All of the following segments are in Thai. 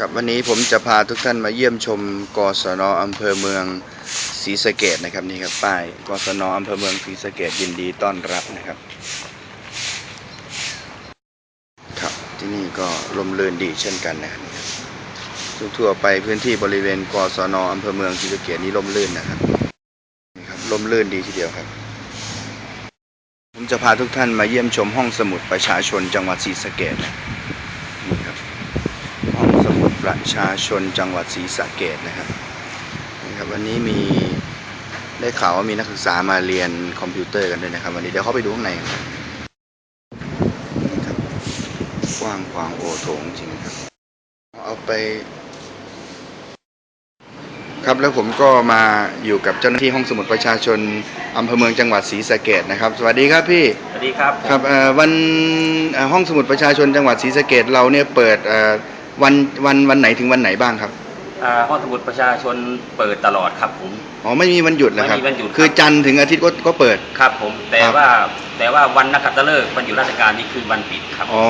ครับวันนี้ผมจะพาทุกท่านมาเยี่ยมชมกศนอำเภอเมืองศรีสะเกดนะครับนี่ครับป้ายกศนอำเภอเมืองศรีสะเกดยินดีต้อนรับนะครับ ครับที่นี่ก็ลมเลื่นดีเช่นกันนะครับทั่วไปพื้นที่บริเวณกศนอำเภอเมืองศรีสะเกดนี้ลมลื่นนะครับนี่ครับลมลื่นดีทีเดียวครับ ผมจะพาทุกท่านมาเยี่ยมชมห้องสมุดประชาชนจังหวัดศรีสะเกดนะนี่ครับ ห้องสมุด ประชาชนจังหวัดศรีสะเกดนะครับนี่ครับ วันนี้มีได้ข่าวว่ามีนักศึกษามาเรียนคอมพิวเตอร์กันด้วยนะครับ วันนี้เดี๋ยวเข้าไปดูข้างในกันนี่ครับกว้างขวางโอโถงจริงครับ เอาไป ครับแล้วผมก็มาอยู่กับเจ้าหน้าที่ห้องสมุดประชาชนอำเภอเมืองจังหวัดศรีสะเกดนะครับ สวัสดีครับพี่ สวัสดีครับผมครับเอ่อวันเอ่อห้องสมุดประชาชนจังหวัดศรีสะเกดเราเนี่ยเปิดเอ่อ วันวันวันไหนถึงวันไหนบ้างครับอ่าห้องสมุดประชาชนเปิดตลอดครับผม อ๋อไม่มีวันหยุดเหรอครับ ไม่มีวันหยุดครับ คือจันทร์ถึงอาทิตย์ก็ก็เปิด ครับผม แต่ครับ ว่าแต่ว่าวันนักขัตฤกษ์วันอยู่ราชการนี่คือวันปิดครับ อ๋อ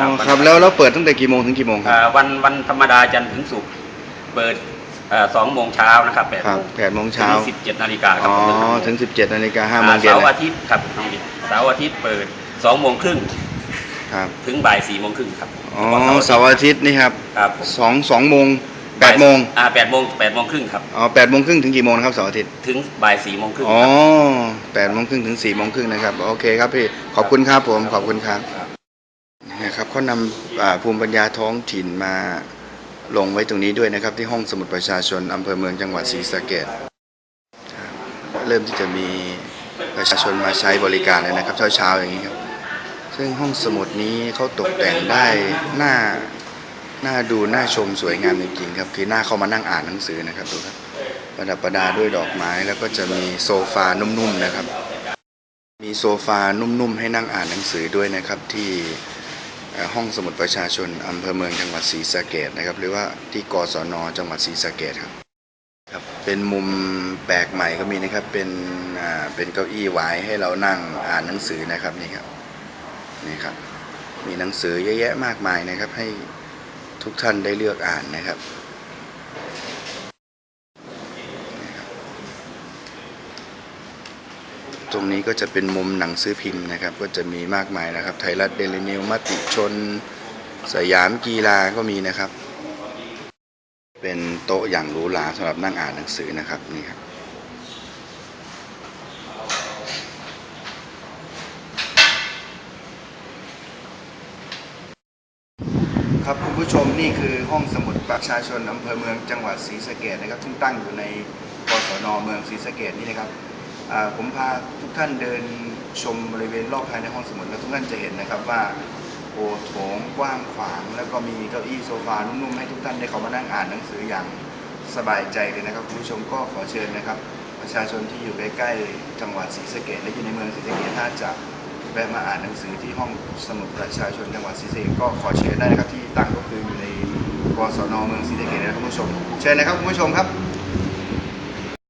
ครับครับแล้วเราเปิดตั้งแต่กี่โมงถึงกี่โมงครับ อ่าวันวันธรรมดาจันทร์ถึงศุกร์เปิดสองโมงเช้านะครับแปดครับโมงแปดโมงเช้าสิบเจ็ดนาฬิกาครัอ๋อผมถึง 17นาฬิกาห้าโมอ่างเย็นเสาร์เลอายทิตย์ครับน้องเด็กเสาร์อาทิตย์เปิดสองโมงครึ่ง ครับถึงบ่ายสี่โมงครึ่งครับอ๋อเสาร์อาทิตย์นี่ครับครับผมสองสองโมงแปดโมงอ่าแปดโมงแปดโมงครึ่งครับอ๋อแปดโมงครึ่งถึงกี่โมงนะครับเสาร์อาทิตย์ถึงบ่ายสี่โมงครึ่งอ๋อครับแปดโมงครึ่งถึงสี่โมงครึ่งนะครับโอเคครับพี่ขอบคุณครับผมขอบคุณครับครับนะครับเขานำอ่าภูมิปัญญาท้องถิ่นมาลงไว้ตรงนี้ด้วยนะครับ ที่ห้องสมุดประชาชนอำเภอเมืองจังหวัดศรีสะเกษครับเริ่มที่จะมีประชาชนมาใช้บริการเลยนะครับเช้าๆอย่างนี้ครับ ซึ่งห้องสมุดนี้เขาตกแต่งได้หน่าน่าดูน่าชมสวยงามจริงๆครับ คือหน้าเข้ามานั่งอ่านหนังสือนะครับดูครับประดับประดาด้วยดอกไม้แล้วก็จะมีโซฟานุ่มๆนะครับ มีโซฟานุ่มๆให้นั่งอ่านหนังสือด้วยนะครับที่ห้องสมุดประชาชนอำเภอเมืองจังหวัดศรีสะเกดนะครับ หรือว่าที่กศนจังหวัดศรีสะเกดครับครับ เป็นมุมแปลกใหม่ก็มีนะครับเป็นอ่าเป็นเก้าอี้ไว้ให้เรานั่งอ่านหนังสือนะครับนี่ครับ นี่ครับ มีหนังสือเยอะแยะมากมายนะครับ ให้ทุกท่านได้เลือกอ่านนะครับ ตรงนี้ก็จะเป็นมุมหนังสือพิมพ์นะครับ ก็จะมีมากมายนะครับ ไทยรัฐเดลินิวมติชน สยามกีฬาก็มีนะครับ เป็นโต๊ะอย่างหรูหราสำหรับนั่งอ่านหนังสือนะครับนี่ครับ ครับคุณผู้ชมนี่คือห้องสมุดประชาชนอำเภอเมืองจังหวัดศรีสะเกดนะครับซึ่งตั้งอยู่ในกศนเมืองศรีสะเกดนี่นะครับอ่าผมพาทุกท่านเดินชมบริเวณรอบภายในห้องสมุดแล้วทุกท่านจะเห็นนะครับว่าโอโถงกว้างขวาง แล้วก็มีเก้าอี้โซฟานุ่มๆให้ทุกท่านได้เข้ามานั่งอ่านหนังสืออย่างสบายใจเลยนะครับคุณผู้ชมก็ขอเชิญนะครับ ประชาชนที่อยู่ใกล้ๆจังหวัดศรีสะเกดและอยู่ในเมืองศรีสะเกดถ้าจะ แวะมาอ่านหนังสือที่ห้องสมุดประชาชนจังหวัดศรีสะเกดก็ขอเชิญได้นะครับที่ตั้งก็คืออยู่ในกศนเมืองศรีสะเกดนะครับคุณผู้ชมเชิญนะครับคุณผู้ชมครับ